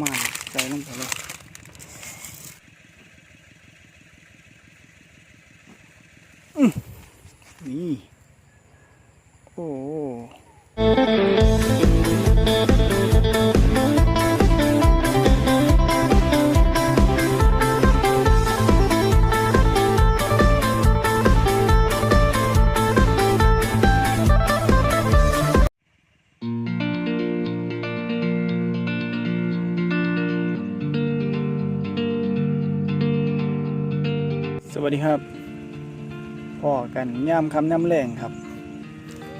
มาใส่ลงไปเลยอื้อนี่ กันย่ามคำน้ำแรงครับ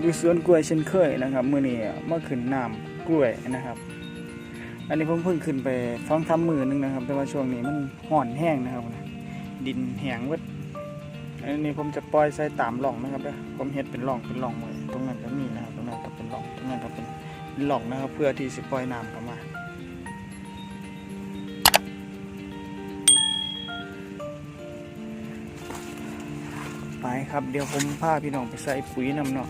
อยู่สวนกล้วยเช่นเคยนะครับมื่อนี้เมื่อขึ้นน้ำกล้วยนะครับ อันนี้ผมเพิ่งขึ้นไปฟ้องทำมือหนึงนะครับ แต่ว่าช่วงนี้มันห่อนแห้งนะครับ ดินแห้งเวัดอันนี้ผมจะปล่อยใส่ตามหล่องนะครับเด้อผมเฮ็ดเป็นหล่องเป็นหล่องไว้ตรงนั้นก็มีนะครับตรงนั้นก็เป็นหล่องตรงนั้นก็เป็นหล่องนะครับ เพื่อที่จะปล่อยน้ำเข้ามาายครับ เดี๋ยวผมพาพี่น้องไปใส่ปุ๋ยนำเนาะ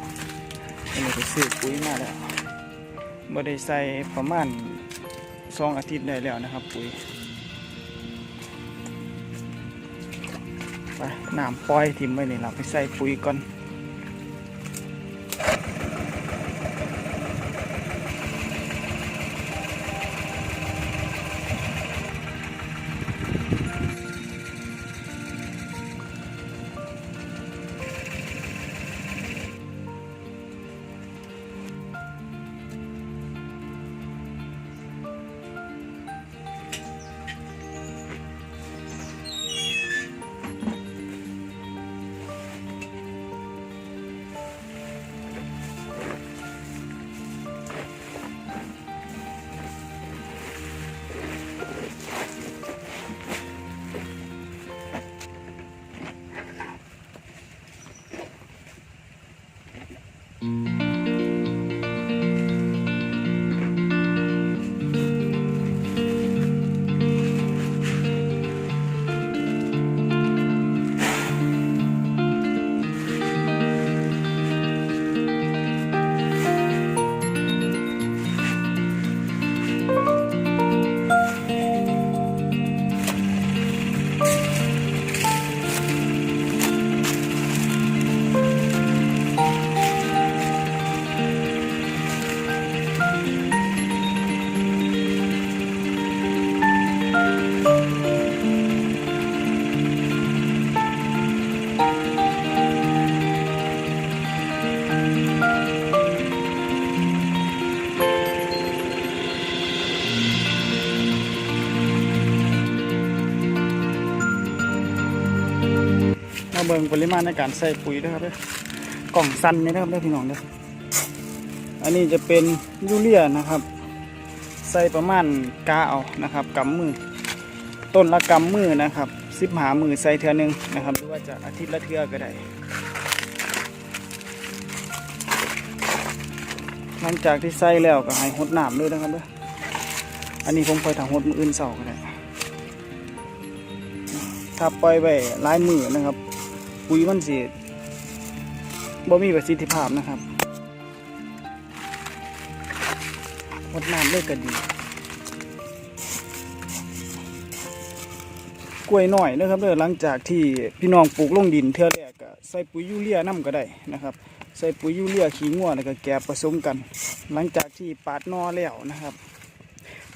อันนี้ไปซื้อปุ๋ยมาแล้วบ่ได้ใส่ประมาณสองอาทิตย์ได้แล้วนะครับ ปุ๋ยไปน้ำปล่อยทิมไว้นี่เราไปใส่ปุ๋ยก่อน มาเบิ่งปริมาณในการใส่ปุ๋ยนะครับเด้อกล่องสั้นนี่นะครับเด้พี่น้องเด้ออันนี้จะเป็นยูเรียนะครับ ใส่ประมาณกาเอานะครับกำมือ ต้นละกำมือนะครับสิบหามือใส่เทือหนึงนะครับหรือว่าจะอาทิตย์ละเทือก็ได้ หลังจากที่ใส่แล้วก็ให้หดน้ำเลยนะครับเด้ออันนี้ผมปล่อยทางหดมืออื่นเสาก็ได้ถ้าปล่อยไปหลายมือนะครับ ปุ๋ยมันสิบ่มีประสิทธิภาพนะครับหดน้ำเลยก็ดี กล้วยหน่อยนะครับเด้อหลังจากที่พี่น้องปลูกลงดินเทื่อแรกก็ใส่ปุ๋ยยูเรียนํก็ได้นะครับ ใส่ปุ๋ยยูเรียขี้งัวแล้วก็แกบผสมกัน หลังจากที่ปาดนอแล้วนะครับ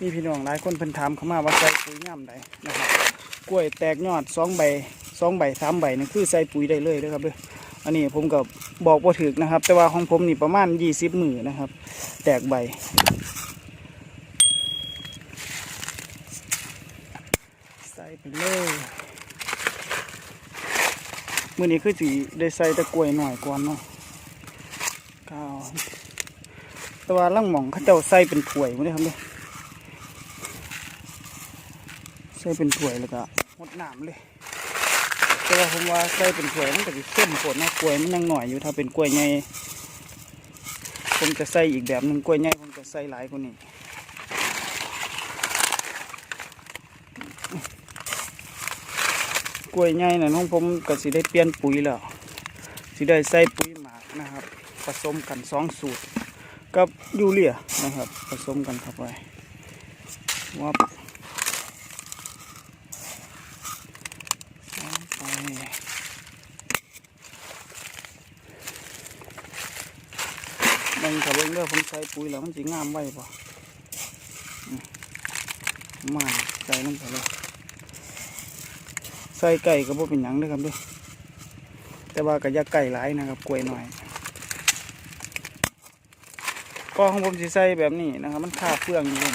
มีพี่น้องหลายคนเพิ่นถามเข้ามาว่าใส่ปุ๋ยย่ำใดนะครับ กล้วยแตกยอดสองใบ สองใบสามใบนี่คือใส่ปุ๋ยได้เลยนะครับเด้ออันนี้ผมก็บอกบ่ถึกนะครับ แต่ว่าของผมนี่ประมาณยี่สิบมือนะครับ แตกใบ ใส่ไปเลยมือนี้คือสีได้ใส่ตะกวยหน่อยก่อนเนาะก้าวแต่ว่าล่างหม่องเขาเจ้าใส่เป็นถ้วยมั้งครับเนี่ยใส่เป็นถ้วยแล้วก็หมดน้ำเลย แต่ว่าผมว่าใส่เป็นถ้วยมันก็จะเข้มข้นนาะกล้วยมันยังหน่อยอยู่ถ้าเป็นกล้วยใหญ่ผมจะใส่อีกแบบหนึ่งกล้วยใหญ่ผมจะใส่หลายกว่านี้กล้วยใหญ่นะน้องผมก็สิได้เปลี่ยนปุ๋ยแล้วสิได้ใส่ปุ๋ยหมักนะครับ ผสมกันสองสูตร กับยูเรียนะครับ ผสมกันเข้าไปวับวางไป เบิ่งกับเบิ่งเด้อผมใส่ปุ๋ยแล้วมันสิงามไว้ป่ะมาใส่ลงไปเลยใส่ไก่ก็บ่เป็นหยังเด้อครับเด้อแต่ว่าก็อย่าไก่หลายนะครับกล้วยหน่อยก็ของผมสิใส่แบบนี้นะครับมันคาเฟืองอยู่เลย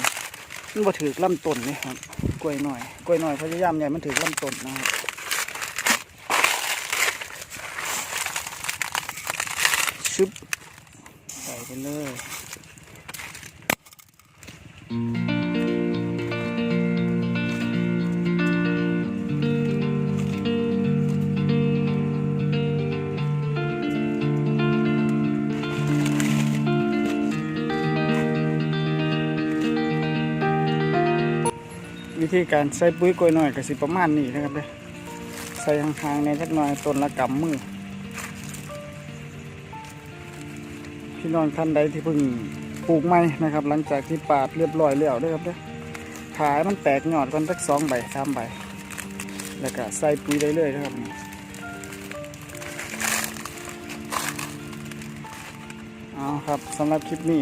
มันบ่ถือลำต้นเลยครับกล้วยหน่อยกล้วยหน่อยพยายามใหญ่มันถือลำต้นนะครับชึบ ไปเลยวิธีการใส่ปุ๋ยกล้วยหน่อยก็สิประมาณนี้นะครับเด้ใส่ห่างๆในจักหน่อยต้นละกำมือ พี่น้องท่านใดที่เพิ่งปลูกไม้นะครับ หลังจากที่ปาดเรียบร้อยแล้วเด้วยครับเด้อขายมันแตกยอดกันสักสองใบสามใบแล้วก็ใส่ปุ๋ยได้เลยนะครับนี่เอาครับสำหรับคลิปนี้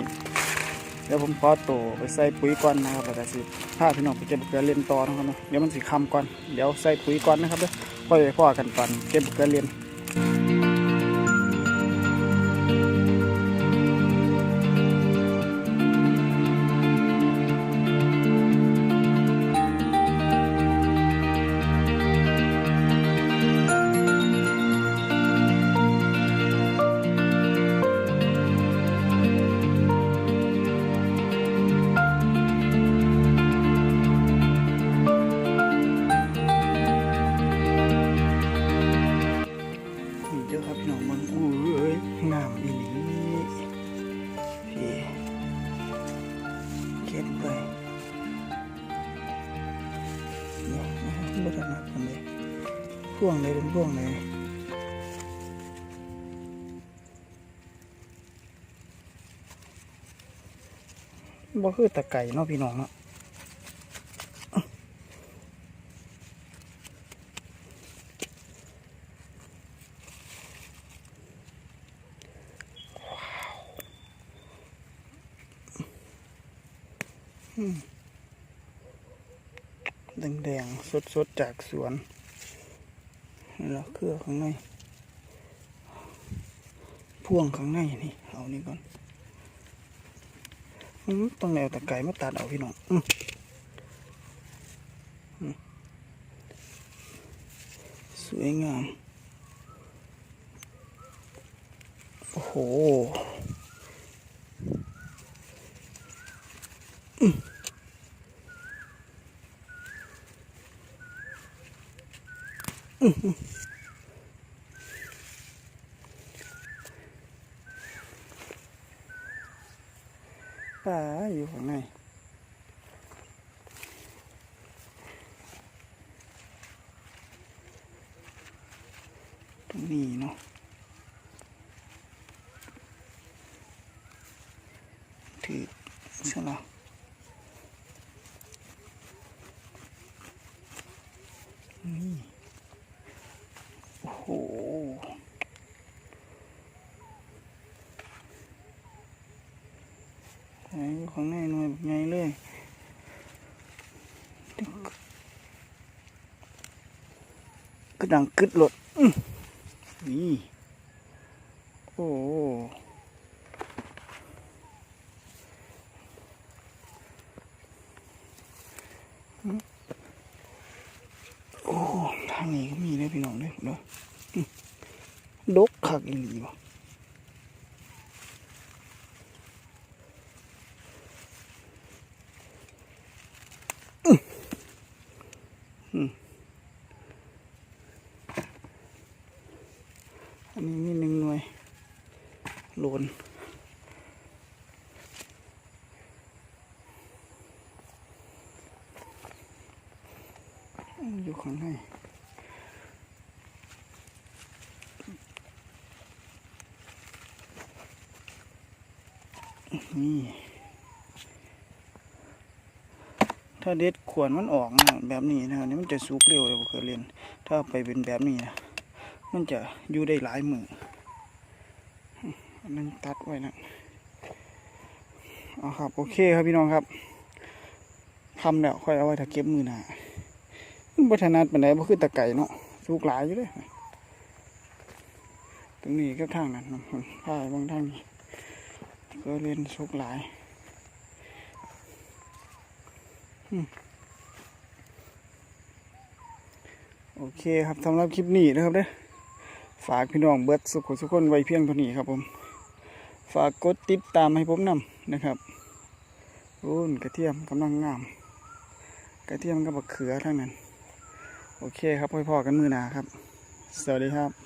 เดี๋ยวผมขอตัวไปใส่ปุ๋ยก่อนนะครับแล้วก็สิพาพี่น้องไปเก็บเกลือเรียนต่อนะครับเนาะเดี๋ยวมันสิคำก่อนเดี๋ยวใส่ปุ๋ยก่อนนะครับเด้อพ่อไปพ่อกันตอนเก็บเกลือเรียน นะครับบ่ถนัดกันเลยพ่วงเลยเป็นพ่วงเลยบ่คือตะไก่เนาะพี่น้องเนาะ แดงๆ สดๆ จากสวนนี่เราเครือข้างใน พ่วงข้างในนี่ เอานี่ก่อนต้องแนวตะไก่มาตัดเอาพี่น้องสวยงาม โอ้โห ปลาอยู่ข้างในตรงนี้เนาะถือใช่ไหมนี่ โอ้โห ไหนอยู่ข้างในหน่วยใหญ่เลยกระดังกึดหลดนี่ โอ้โอ้ ทางนี้ก็มีเลยพี่น้องเลยเนาะดกคักอีหลีวะ อันนี้มีหนึ่งหน่วยโลนอยู่ข้างในนี่ถ้าเด็ดขวนมันออกนะแบบนี้นะนี่มันจะสุกเร็วเลยบ่เคยเรียนถ้าไปเป็นแบบนี้นะ มันจะอยู่ได้หลายมืออันนั้นตัดไว้นะเอาครับ โอเคครับพี่น้องครับทำแล้วค่อยเอาไว้ถ้าเก็บมือหนามันบัฒนัดปานใดบ่คือตะไก่เนาะสุกหลายอยู่เลยตรงนี้ก็ทางนั้นผ้าบางทางนี้ก็เล่นสุกหลายโอเคครับสำหรับคลิปนี้นะครับเด้อ ฝากพี่น้องเบิร์ดสุขสุขคนไว้เพียงเท่านี้ครับผม ฝากกดติดตามให้ผมนำนะครับรุ่นกระเทียมกำลังงาม กระเทียมกับบักเขือทั้งนั้น โอเคครับพ่อๆกันมือหนาครับ สวัสดีครับ